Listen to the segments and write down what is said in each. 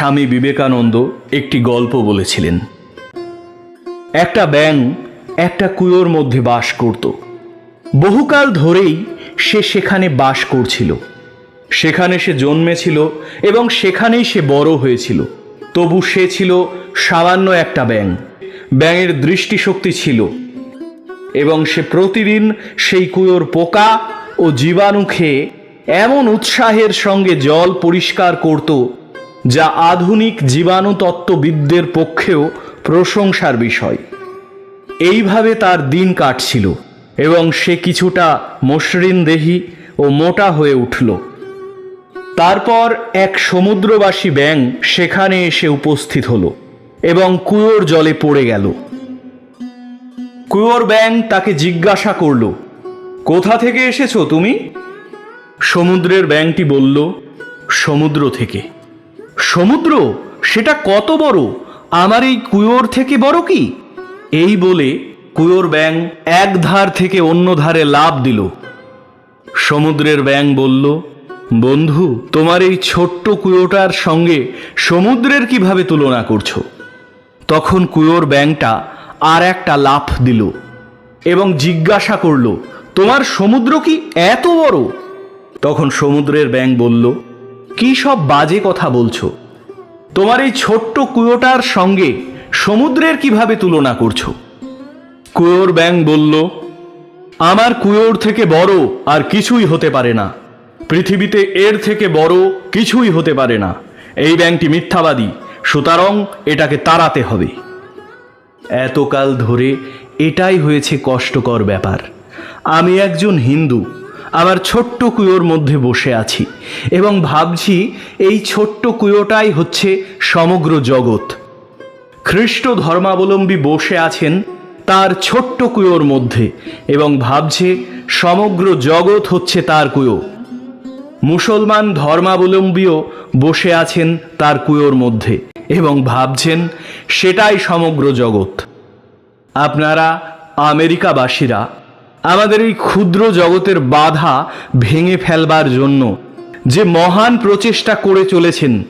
স্বামী বিবেকানন্দ একটি গল্প বলেছিলেন। একটা ব্যাং একটা কুয়োর মধ্যে বাস করত। বহুকাল ধরেই সে সেখানে বাস করছিল। সেখানে সে জন্মেছিল এবং সেখানেই সে বড় হয়েছিল। তবু সে ছিল সামান্য একটা ব্যাং ব্যাঙের দৃষ্টিশক্তি ছিল এবং সে প্রতিদিন সেই কুয়োর পোকা ও জীবাণু খেয়ে এমন উৎসাহের সঙ্গে জল পরিষ্কার করত যা আধুনিক জীবাণু তত্ত্ববিদদের পক্ষেও প্রশংসার বিষয়। এইভাবে তার দিন কাটছিল এবং সে কিছুটা মসৃণ দেহি ও মোটা হয়ে উঠল। তারপর এক সমুদ্রবাসী ব্যাং সেখানে এসে উপস্থিত হল এবং কুয়োর জলে পড়ে গেল। কুয়োর ব্যাং তাকে জিজ্ঞাসা করল, কোথা থেকে এসেছ তুমি? সমুদ্রের ব্যাংটি বলল, সমুদ্র থেকে। সমুদ্র? সেটা কত বড়? আমার এই কুয়োর থেকে বড় কি? এই বলে কুয়োর ব্যাং এক ধার থেকে অন্য ধারে লাভ দিল। সমুদ্রের ব্যাং বলল, বন্ধু, তোমার এই ছোট্ট কুয়োটার সঙ্গে সমুদ্রের কীভাবে তুলনা করছ? তখন কুয়োর ব্যাংটা আর একটা লাফ দিল এবং জিজ্ঞাসা করল, তোমার সমুদ্র কি এত বড়? তখন সমুদ্রের ব্যাং বলল কি সব বাজে কথা বলছো? তোমার এই ছোট্ট কুয়োটার সঙ্গে সমুদ্রের কীভাবে তুলনা করছ? কুয়োর ব্যাং বলল, আমার কুয়োর থেকে বড় আর কিছুই হতে পারে না। পৃথিবীতে এর থেকে বড় কিছুই হতে পারে না। এই ব্যাংকটি মিথ্যাবাদী, সুতরাং এটাকে তাড়াতে হবে। এতকাল ধরে এটাই হয়েছে কষ্টকর ব্যাপার। আমি একজন হিন্দু আমার ছোট্ট কুয়োর মধ্যে বসে আছি এবং ভাবছি এই ছোট্ট কুয়োটাই হচ্ছে সমগ্র জগৎ। খ্রিস্ট ধর্মাবলম্বী বসে আছেন তার ছোট্ট কুয়োর মধ্যে এবং ভাবছে সমগ্র জগৎ হচ্ছে তার কুয়ো। মুসলমান ধর্মাবলম্বীও বসে আছেন তার কুয়োর মধ্যে এবং ভাবছেন সেটাই সমগ্র জগৎ। আপনারা আমেরিকাবাসীরা আমাদের এই ক্ষুদ্র জগতের বাধা ভেঙে ফেলবার জন্য যে মহান প্রচেষ্টা করে চলেছেন,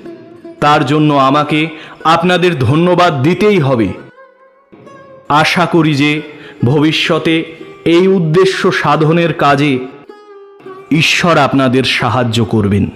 তার জন্য আমাকে আপনাদের ধন্যবাদ দিতেই হবে। আশা করি যে ভবিষ্যতে এই উদ্দেশ্য সাধনের কাজে ঈশ্বর আপনাদের সাহায্য করবেন।